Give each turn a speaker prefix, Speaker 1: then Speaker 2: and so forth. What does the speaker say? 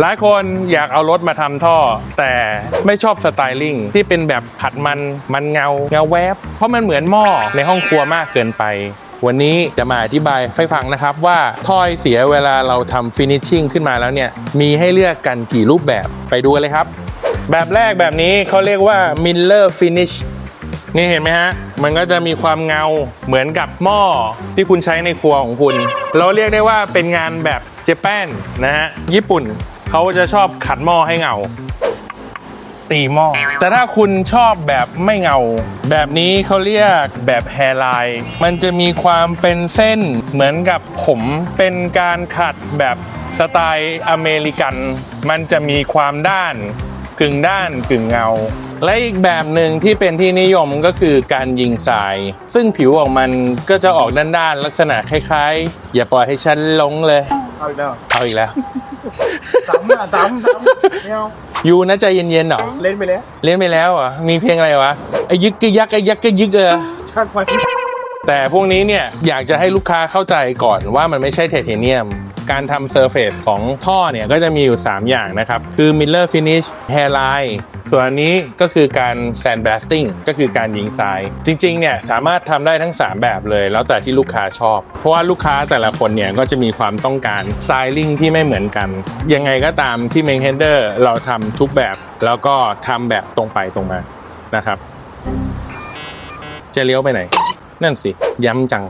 Speaker 1: หลายคนอยากเอารถมาทำท่อ แต่ไม่ชอบสไตลิ่งที่เป็นแบบขัดมันมันเงาเงาแวบ เพราะมันเหมือนหม้อในห้องครัวมากเกินไป วันนี้จะมาอธิบายให้ฟังนะครับว่าถ้อยเสียเวลาเราทำฟินิชชิ่งขึ้นมาแล้วเนี่ย มีให้เลือกกันกี่รูปแบบไปดูเลยครับ แบบแรกแบบนี้เขาเรียกว่า Miller Finish นี่เห็นไหมฮะ มันก็จะมีความเงาเหมือนกับหม้อที่คุณใช้ในครัวของคุณ เราเรียกได้ว่าเป็นงานแบบเจแปนนะฮะญี่ปุ่น เขาจะชอบขัดหม้อให้เงา ตีหม้อ แต่ถ้าคุณชอบแบบไม่เงา แบบนี้เขาเรียกแบบแฮร์ไลน์ มันจะมีความเป็นเส้นเหมือนกับผมเป็นการขัดแบบสไตล์อเมริกัน มันจะมีความด้านกึ่งด้านกึ่งเงา และอีกแบบหนึ่งที่เป็นที่นิยมก็คือการยิงทราย ซึ่งผิวของมันก็จะออกด้านๆลักษณะคล้ายๆ อย่าปล่อยให้ฉันหลงเลย
Speaker 2: เอาอีกแล้ว
Speaker 1: เอาอีกแล้ว
Speaker 2: ซ้ำอะซ้ำซ้ำไม่เอา
Speaker 1: ยูนะใจเย็นๆหรอ
Speaker 2: เล่นไปแล้ว
Speaker 1: เล่นไปแล้วเหรอะมีเพลงอะไรวะ ไอ้ยึกกะยักไอ้ยักกะยึกเออ
Speaker 2: ช่างมัน
Speaker 1: แต่พวกนี้เนี่ยอยากจะให้ลูกค้าเข้าใจก่อนว่ามันไม่ใช่ไทเทเนียม การทำเซอร์เฟซของท่อเนี่ยก็จะมีอยู่ 3 อย่างนะครับ คือ Miller Finish Hairline ส่วนอันนี้ก็คือการ Sandblasting ก็คือการยิงทราย จริงๆเนี่ยสามารถทำได้ทั้ง 3 แบบเลย แล้วแต่ที่ลูกค้าชอบ เพราะว่าลูกค้าแต่ละคนเนี่ยก็จะมีความต้องการสไตลิ่งที่ไม่เหมือนกัน ยังไงก็ตามที่ Main Header เราทำทุกแบบ แล้วก็ทำแบบตรงไปตรงมานะครับจะเลี้ยวไปไหน นั่นสิ ย้ำจัง